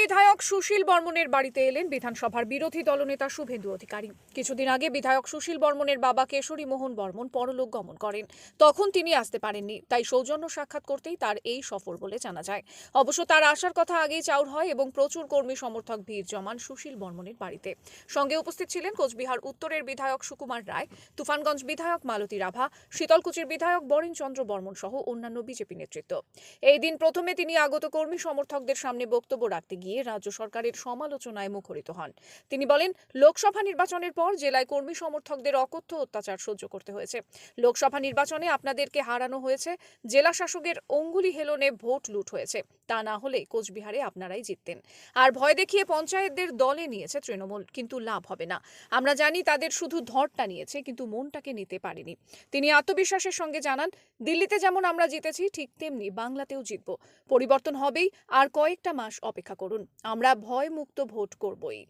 বিধায়ক সুশীল বর্মনের বাড়িতে এলেন বিধানসভার বিরোধী দলনেতা শুভেন্দু অধিকারী। কিছুদিন আগে বিধায়ক সুশীল বর্মনের বাবা কেশরী মোহন বর্মন পরলোক গমন করেন। তখন তিনি আসতে পারেননি, তাই সৌজন্য সাক্ষাৎ করতেই তার এই সফর বলে জানা যায়। অবশ্য তার আসার কথা আগেই চাউর হয় এবং প্রচুর কর্মী সমর্থক ভিড় জমান সুশীল বর্মনের বাড়িতে। সঙ্গে উপস্থিত ছিলেন কোচবিহার উত্তরের বিধায়ক সুকুমার রায়, তুফানগঞ্জ বিধায়ক মালতী রাভা, শীতলকুচির বিধায়ক বরেন চন্দ্র বর্মন সহ অন্যান্য বিজেপি নেতৃত্ব। এই দিন প্রথমে তিনি আগত কর্মী সমর্থকদের সামনে বক্তব্য রাখতে গিয়ে রাজ্য সরকারের সমালোচনায় মুখরিত হন। তিনি বলেন, লোকসভা নির্বাচনের পর জেলায় কর্মী সমর্থকদের অকথ্য অত্যাচার সহ্য করতে হয়েছে। লোকসভা নির্বাচনে আপনাদেরকে হারানো হয়েছে, জেলা শাসকের অঙ্গুলি হেলনে ভোট লুট হয়েছে। তা না হলে কোচবিহারে আপনারাই জিততেন। আর ভয় দেখিয়ে পঞ্চায়েতদের দলে নিয়েছে তৃণমূল, কিন্তু লাভ হবে না। আমরা জানি তাদের শুধু ধরটা নিয়েছে, কিন্তু মনটাকে নিতে পারেনি। তিনি আত্মবিশ্বাসের সঙ্গে জানান, দিল্লিতে যেমন আমরা জিতেছি, ঠিক তেমনি বাংলাতেও জিতব। পরিবর্তন হবেই, আর কয়েকটা মাস অপেক্ষা করুন। আমরা ভয়মুক্ত ভোট করবই।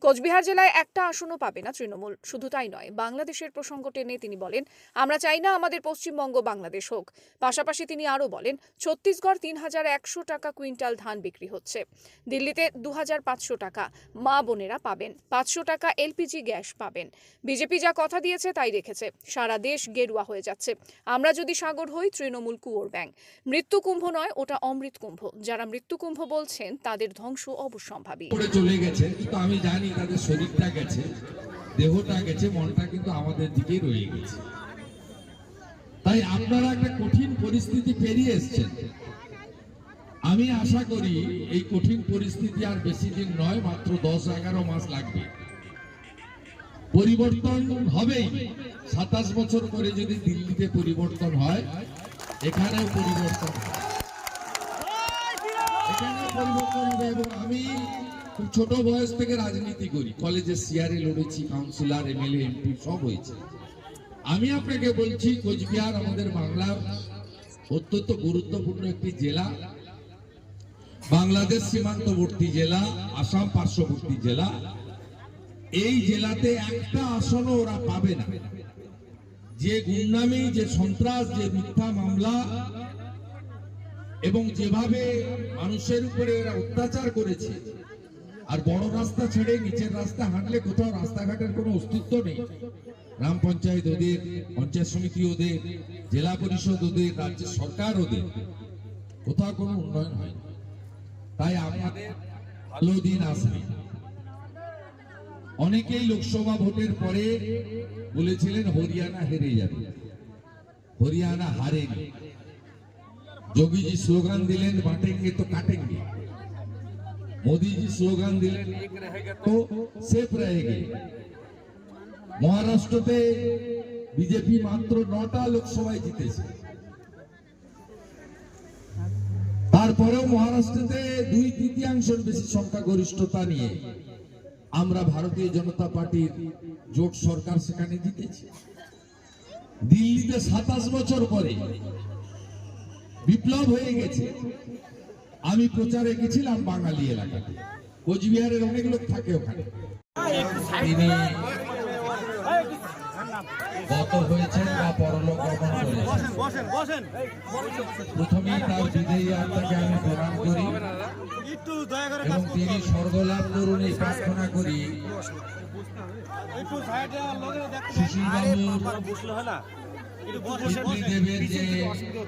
কোচবিহার জেলায় একটা আসনও পাবে না তৃণমূল, শুধু তাই নয়, বাংলাদেশের প্রসঙ্গ টেনে তিনি বলেন, আমরা চাই না আমাদের পশ্চিমবঙ্গ বাংলাদেশ হোক। পাশাপাশি তিনি আরও বলেন, ছত্তিশগড় তিন হাজার একশো টাকা কুইন্টাল ধান বিক্রি হচ্ছে। দিল্লিতে দু হাজার পাঁচশো টাকা মা বোনেরা পাবেন। পাঁচশো টাকা এলপিজি গ্যাস পাবেন। বিজেপি যা কথা দিয়েছে তাই রেখেছে। সারা দেশ গেরুয়া হয়ে যাচ্ছে। আমরা যদি সাগর হই, তৃণমূল কুয়োর ব্যাং। মৃত্যু কুম্ভ নয়, ওটা অমৃত কুম্ভ। যারা মৃত্যু কুম্ভ বলছেন, তাদের ধ্বংস অবশ্যম্ভাবী। চলে গেছে। আমি জানি তাদের শরীরটা গেছে, দেহটা গেছে, মনটা কিন্তু আমাদের দিকেই রয়ে গেছে। তাই আপনারা একটা কঠিন পরিস্থিতি পেরিয়ে এসছেন। আমি আশা করি এই কঠিন পরিস্থিতি আর বেশি দিন নয়, মাত্র দশ এগারো মাস লাগবে। পরিবর্তন হবেই। সাতাশ বছর পরে যদি দিল্লিতে পরিবর্তন হয়, এখানেও পরিবর্তন। এখানেও পরিবর্তন হবে এবং আমি খুব ছোট বয়স থেকে রাজনীতি করি। কলেজে সিআরএ লড়েছি কাউন্সিলর এমএলএ এমপি সব হয়েছে। আমি আপনাকে বলছি, কোচবিহার আমাদের বাংলার অত্যন্ত গুরুত্বপূর্ণ একটি জেলা। বাংলাদেশ সীমান্তবর্তী জেলা, আসাম পার্শ্ববর্তী জেলা। এই জেলাতে একটা আসনও ওরা পাবে না। যে গুন্ডামি যে সন্ত্রাস, যে মিথ্যা মামলা এবং যেভাবে মানুষের উপরে ওরা অত্যাচার করেছে আর বড় রাস্তা ছেড়ে নিচের রাস্তা হাঁটলে কোথাও রাস্তাঘাটের কোনো অস্তিত্ব নেই। গ্রাম পঞ্চায়েত ওদের, পঞ্চায়েত সমিতি ওদের, জেলা পরিষদ ওদের রাজ্যের সরকার ওদের। কোথাও কোনো উন্নয়ন হয় তাই আমাদের ভালো দিন আসবে। অনেকেই লোকসভা ভোটের পরে বলেছিলেন, হরিয়ানা হেরে যাবে। হরিয়ানা হারেনি। যোগীজি স্লোগান দিলেন, বাটেঙ্গে তো কাটেঙ্গে। মোদীজি স্লোগান দিলেন তো সেফ রহেগে। মহারাষ্ট্রতে বিজেপি মাত্র নটা লোকসভায় জিতেছে। তারপরেও মহারাষ্ট্রতে দুই তৃতীয়াংশের বেশি সংখ্যাগরিষ্ঠতা নিয়ে আমরা ভারতীয় জনতা পার্টির জোট সরকার সেখানে জিতেছি। দিল্লিতে সাতাশ বছর পরে বিপ্লব হয়ে গেছে। আমি প্রচারে গেছিলাম বাঙালি এলাকাতে। কোচবিহারের অনেক লোক থাকে ওখানে। গত করি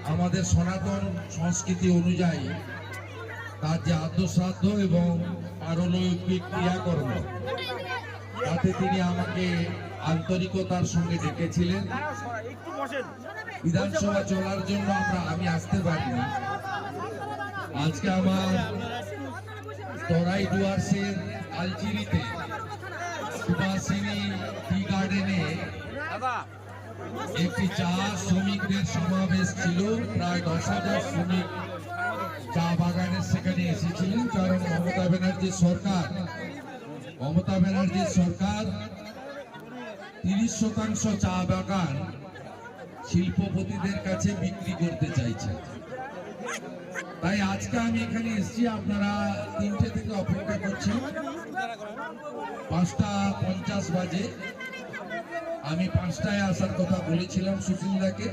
আমাদের সনাতন সংস্কৃতি অনুযায়ী তার যে আদ্যশ্রাদ্ধ এবং পারলৌকিক ক্রিয়াকর্ম। তাতে তিনি আমাকে আন্তরিকতার সঙ্গে ডেকেছিলেন। বিধানসভা চলার জন্য আমরা, আমি আসতে পারিনি আজকে আমার তরাই ডুয়ার্সের আলচিরিতে সুভাষিনী গার্ডেনে একটি চা শ্রমিকদের সমাবেশ ছিল। প্রায় দশ হাজার শ্রমিক চা বাগানের সেখানে এসেছিলেন কারণ মমতা ব্যানার্জির সরকার। মমতা ব্যানার্জির সরকার তিরিশ শতাংশ চা বাগান শিল্পপতিদের কাছে বিক্রি করতে চাইছে। তাই আজকে আমি এখানে এসেছি, আপনারা তিনটে থেকে অপেক্ষা করছেন। পাঁচটা পঞ্চাশ বাজে। আমি পাঁচটায় আসার কথা বলেছিলাম সুশীলদাকে।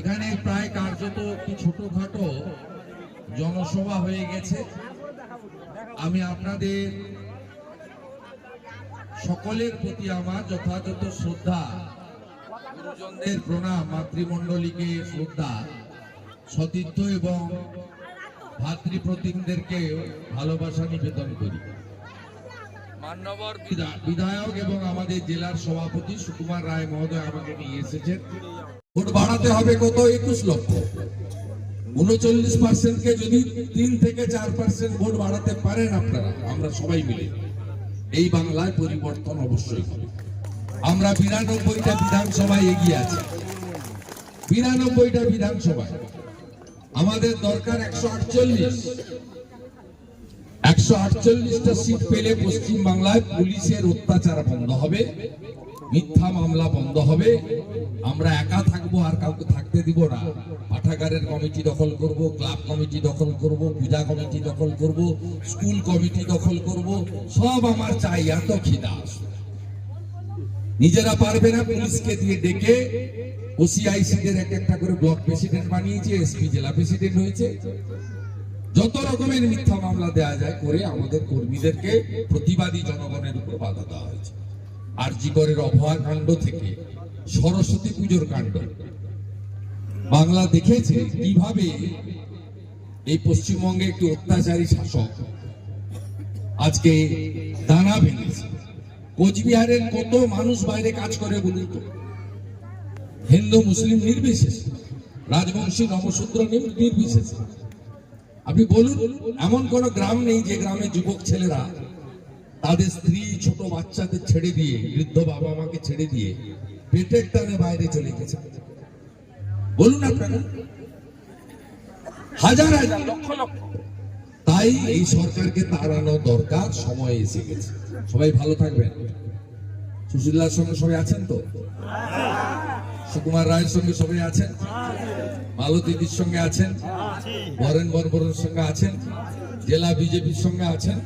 এখানে প্রায় কার্যত একটি ছোটখাটো জনসভা হয়ে গেছে। আমি আপনাদের সকলের প্রতি আমার যথাযথ শ্রদ্ধা, গুরুজনদের প্রণাম, মাতৃমণ্ডলীকে শ্রদ্ধা, সতীর্থ এবং ভাতৃপ্রতিমদেরকে ভালোবাসা নিবেদন করি। মান্যবর বিধায়ক। এবং আমাদের জেলার সভাপতি সুকুমার রায় মহোদয় আমাকে নিয়ে এসেছেন। ভোট বাড়াতে হবে কত? একুশ লক্ষ। উনচল্লিশ পার্সেন্টকে যদি তিন থেকে চার পার্সেন্ট ভোট বাড়াতে পারেন আপনারা, আমরা সবাই মিলে। এই বাংলায় পরিবর্তন অবশ্যই হবে। আমরা বিরানব্বইটা বিধানসভায় এগিয়ে আছি। বিরানব্বইটা বিধানসভায়। আমাদের দরকার একশো আটচল্লিশ। একশো আটচল্লিশটা সিট পেলে পশ্চিম বাংলায় পুলিশের অত্যাচার বন্ধ হবে, মিথ্যা মামলা বন্ধ হবে, আমরা একা থাকব আর কাউকে থাকতে দিব না। পাঠাগারের কমিটি দখল করব, ক্লাব কমিটি দখল করব, পূজা কমিটি দখল করব, স্কুল কমিটি দখল করব, সব আমার চাই, এত খিদা। নিজেরা পারবে না পুলিশকে দিয়ে ডেকে ওসিআইসি দের এক একটা করে ব্লক প্রেসিডেন্ট বানিয়েছে, এসপি জেলা প্রেসিডেন্ট হয়েছে। যত রকমের মিথ্যা মামলা দেয়া যায় করে আমাদের কর্মীদেরকে প্রতিবাদী জনগণের উপর বাধা দেওয়া হয়েছে। আরজিকরের অভয়া কাণ্ড থেকে সরস্বতী পুজোর কাণ্ড। বাংলা দেখেছে কীভাবে এই পশ্চিমবঙ্গে একটি অত্যাচারী শাসক আজকে দানা ভেঙেছে। কোচবিহারের কত মানুষ বাইরে কাজ করে বলুন তো? হিন্দু, মুসলিম নির্বিশেষে। রাজবংশী নবশূদ্র নির- নির্বিশেষে। আপনি বলুন, এমন কোন গ্রাম নেই যে গ্রামে যুবক ছেলেরা তাদের স্ত্রী, ছোট বাচ্চাদের ছেড়ে দিয়ে, বৃদ্ধ বাবা মাকে ছেড়ে দিয়ে পেটের টানে বাইরে চলে গেছে। বলুন আপনারা। হাজার হাজার লক্ষ লক্ষ তাই এই সরকারকে তাড়ানো দরকার, সময় এসে গেছে। সবাই ভালো থাকবেন। সুশীলার সঙ্গে সবাই আছেন তো? সুকুমার রায়ের সঙ্গে সবাই আছেন? মালতীদির সঙ্গে আছেন, বরেন বরবরের সঙ্গে আছেন, জেলা বিজেপির সঙ্গে আছেন,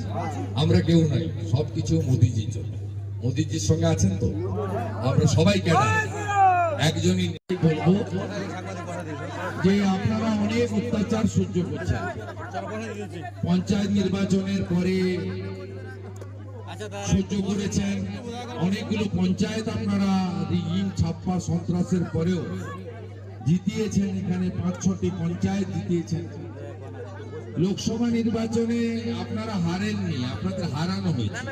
আমরা কেউ নাই, সবকিছু মোদিজির জন্য। মোদিজির সঙ্গে আছেন তো? আমরা সবাই ক্যাডার একজনই বলব যে আপনারা অনেক অত্যাচার সহ্য করছেন। পঞ্চায়েত নির্বাচনের পরে সহ্য করেছেন। অনেকগুলো পঞ্চায়েত আপনারা ছাপ্পা, সন্ত্রাসের পরেও জিতিয়েছেন এখানে পাঁচ, ছটি পঞ্চায়েত জিতিয়েছেন। লোকসভা নির্বাচনে আপনারা হারেননি, আপনাদের হারানো হয়েছে।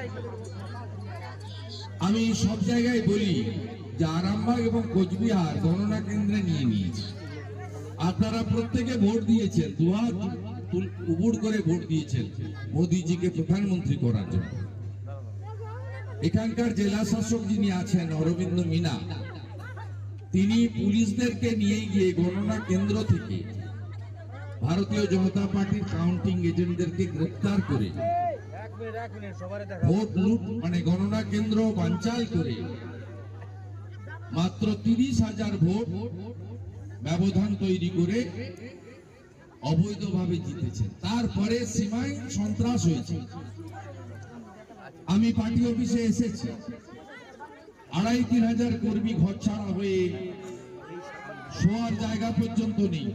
আমি সব জায়গায় বলি যে আরামবাগ এবং কোচবিহার গণনা কেন্দ্রে নিয়ে নিয়েছি। আপনারা প্রত্যেকে ভোট দিয়েছেন, দুহাত উবুড় করে ভোট দিয়েছেন মোদিজিকে প্রধানমন্ত্রী করার জন্য। এখানকার জেলা শাসক যিনি আছেন, অরবিন্দ মিনা তিনি পুলিশদেরকে নিয়ে গিয়ে গণনা কেন্দ্র থেকে ভারতীয় জনতা পার্টির কাউন্টিং এজেন্টদেরকে গ্রেপ্তার করে মানে গণনা কেন্দ্র বানচাল করে মাত্র তিরিশ হাজার ভোট ব্যবধান তৈরি করে অবৈধভাবে জিতেছেন। তারপরে সীমায় সন্ত্রাস হয়েছে। আমি পার্টি অফিসে এসেছি। আড়াই তিন হাজার কর্মী ঘর ছাড়া হয়ে শোয়ার জায়গা পর্যন্ত নেই।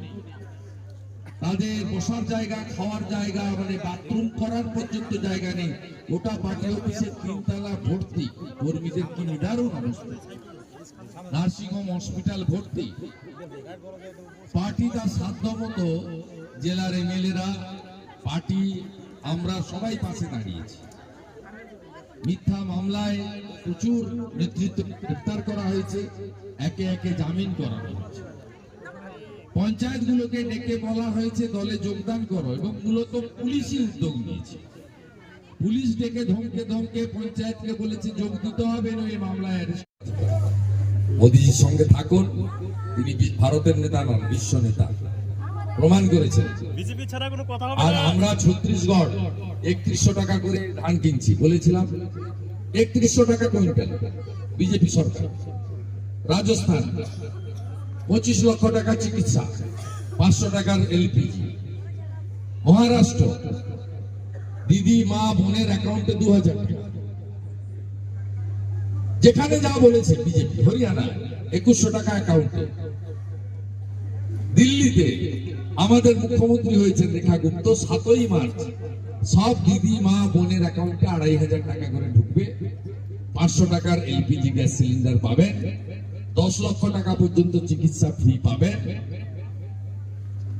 তাদের বসার জায়গা, খাওয়ার জায়গা মানে বাথরুম করার পর্যন্ত জায়গা নেই। ওটা পার্টি অফিসে তিনতলা ভর্তি। কর্মীদের কি নিদারুণ অবস্থা। নার্সিংহোম হসপিটাল ভর্তি। পার্টি তার সাধ্য মতো জেলার এমএলএরা, পার্টি আমরা সবাই পাশে দাঁড়িয়েছি। মিথ্যা মামলায় প্রচুর নেতৃত্ব গ্রেপ্তার করা হয়েছে, একে একে জামিন করা হয়েছে। পঞ্চায়েতগুলোকে ডেকে বলা হয়েছে, দলে যোগদান করো এবং মূলত পুলিশই উদ্যোগ নিয়েছে। পুলিশ ডেকে ধমকে ধমকে পঞ্চায়েতকে বলেছে, যোগ দিতে হবে না এই মামলায় মোদীজির সঙ্গে থাকুন, তিনি ভারতের নেতা নন, বিশ্ব নেতা। প্রমাণ হবে আর আমরা ছত্রিশগড় একত্রিশশো টাকা করে ধান কিনছি বলেছিলাম। একত্রিশশো টাকা কুইন্টাল বিজেপি সরকার। রাজস্থান পঁচিশ লক্ষ টাকা চিকিৎসা পাঁচশো টাকার এলপিজি মহারাষ্ট্র দিদি মা বোনের অ্যাকাউন্টে দু হাজার টাকা। যেখানে যা বলেছে বিজেপি হরিয়ানা একুশশো টাকা অ্যাকাউন্টে। দিল্লিতে আমাদের মুখ্যমন্ত্রী হয়েছেন রেখা গুপ্ত, সাতই মার্চ। সব দিদি, মা, বোনের অ্যাকাউন্টে আড়াই হাজার টাকা করে ঢুকবে। পাঁচশো টাকার এলপিজি গ্যাস সিলিন্ডার পাবেন। দশ লক্ষ টাকা পর্যন্ত চিকিৎসা ফ্রি পাবেন।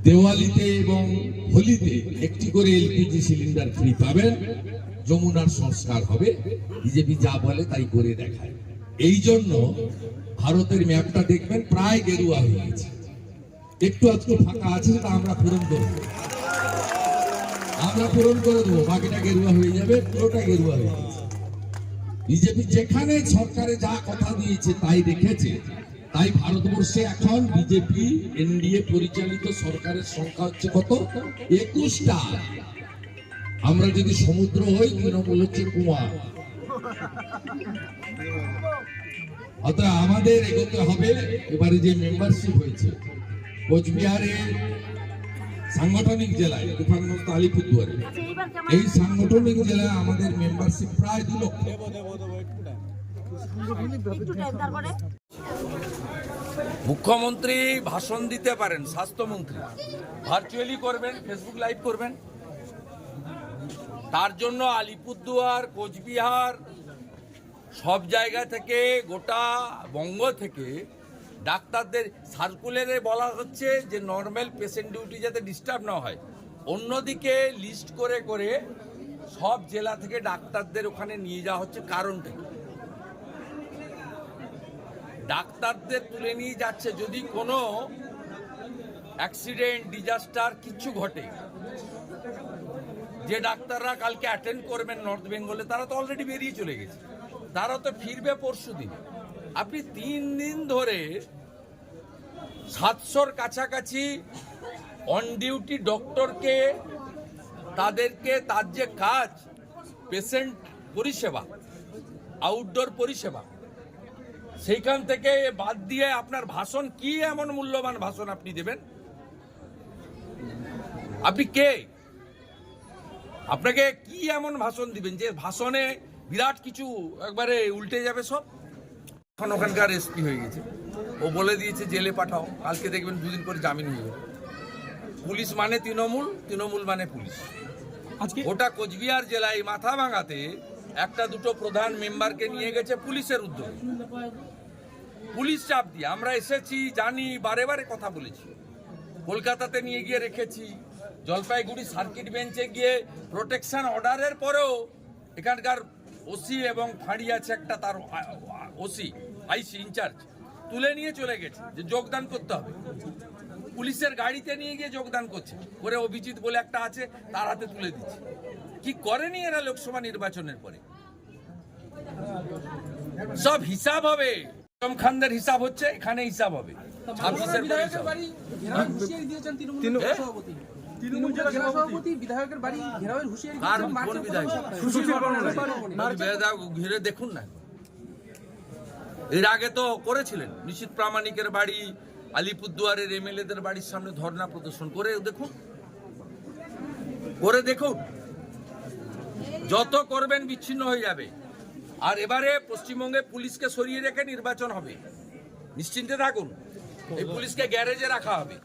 দেওয়ালিতে এবং হোলিতে একটি করে এলপিজি সিলিন্ডার ফ্রি পাবেন। যমুনার সংস্কার হবে। বিজেপি যা বলে তাই করে দেখায়। এই জন্য ভারতের ম্যাপটা দেখবেন, প্রায় গেরুয়া হয়ে গেছে। একটু আধটু ফাঁকা আছে সেটা আমরা পূরণ করব আমরা পূরণ করে দেবো, বাকিটা গেরুয়া হয়ে যাবে, পুরোটা গেরুয়া হয়ে গেছে বিজেপি যেখানে সরকারে যা কথা দিয়েছে তাই রেখেছে তাই ভারতবর্ষে এখন বিজেপি, এনডিএ পরিচালিত সরকারের সংখ্যা হচ্ছে কত? একুশটা। আমরা যদি সমুদ্র হই, তৃণমূল হচ্ছে কুয়া অতএব আমাদের এগোতে হবে, এবারে যে মেম্বারশিপ হয়েছে। কোচবিহারে সাংগঠনিক জেলায় তুফানগঞ্জ আলিপুরদুয়ারে। এই সাংগঠনিক জেলায় আমাদের মেম্বারশিপ প্রায় দু লক্ষ। মুখ্যমন্ত্রী ভাষণ দিতে পারেন স্বাস্থ্যমন্ত্রী। ভার্চুয়ালি করবেন ফেসবুক লাইভ করবেন। তার জন্য আলিপুরদুয়ার কোচবিহার সব জায়গা থেকে গোটা বঙ্গ থেকে ডাক্তারদের সার্কুলারে বলা হচ্ছে যে নর্মাল পেশেন্ট ডিউটি যাতে ডিস্টার্ব না হয়। অন্যদিকে লিস্ট করে করে সব জেলা থেকে ডাক্তারদের ওখানে নিয়ে যাওয়া হচ্ছে কারণটা? ডাক্তারদের তুলে নিয়ে যাচ্ছে যদি কোনো অ্যাক্সিডেন্ট ডিজাস্টার কিছু ঘটে। যে ডাক্তাররা কালকে অ্যাটেন্ড করবেন নর্থ বেঙ্গলে তারা তো অলরেডি বেরিয়ে চলে গেছে। তারা তো ফিরবে পরশু দিন আপনি তিন দিন ধরে সাতশোর কাছাকাছি অন ডিউটি ডক্টরকে তাদেরকে তার যে কাজ পেশেন্ট পরিষেবা আউটডোর পরিষেবা, সেইখান থেকে বাদ দিয়ে আপনার ভাষণ কি এমন মূল্যবান ভাষণ আপনি দেবেন? আপনি কে? আপনাকে কি এমন ভাষণ দিবেন যে ভাষণে বিরাট কিছু একবারে উল্টে যাবে সব? এখন ওখানকার এসপি হয়ে গেছে। ও বলে দিয়েছে জেলে পাঠাও কালকে দেখবেন দুদিন পরে জামিন হয়ে পুলিশ মানে তৃণমূল তৃণমূল মানে পুলিশ। আজকে ওটা কোচবিহার জেলায় মাথা ভাঙাতে একটা দুটো প্রধান মেম্বারকে নিয়ে গেছে পুলিশের উদ্যোগ। পুলিশ চাপ দিয়ে আমরা এসেছি জানি বারে বারে কথা বলেছি। কলকাতাতে নিয়ে গিয়ে রেখেছি জলপাইগুড়ি সার্কিট বেঞ্চে গিয়ে প্রোটেকশন অর্ডারের পরেও এখানকার ওসি এবং ফাঁড়ি আছে একটা তার ওসি আইসি ইনচার্জ তুলে নিয়ে চলে গেছে যে যোগদান করতে হবে। পুলিশের গাড়িতে নিয়ে গিয়ে যোগদান করছে। করে অভিজিৎ বলে একটা আছে তার হাতে তুলে দিচ্ছে। কি করেনি এরা লোকসভা নির্বাচনের পরে? সব হিসাব হবে। আজম খানদের হিসাব হচ্ছে এখানে হিসাব হবে। ছাব্বিশের ঘিরে দেখুন না। এর আগে তো করেছিলেন। নিশ্চিত প্রামাণিকের বাড়ি, আলিপুরদুয়ারের এমএলএদের বাড়ির সামনে ধর্না প্রদর্শন করে দেখুন। করে দেখুন। যত করবেন বিচ্ছিন্ন হয়ে যাবে। আর এবারে পশ্চিমবঙ্গে পুলিশকে সরিয়ে রেখে নির্বাচন হবে। নিশ্চিন্তে থাকুন। এই পুলিশকে গ্যারেজে রাখা হবে।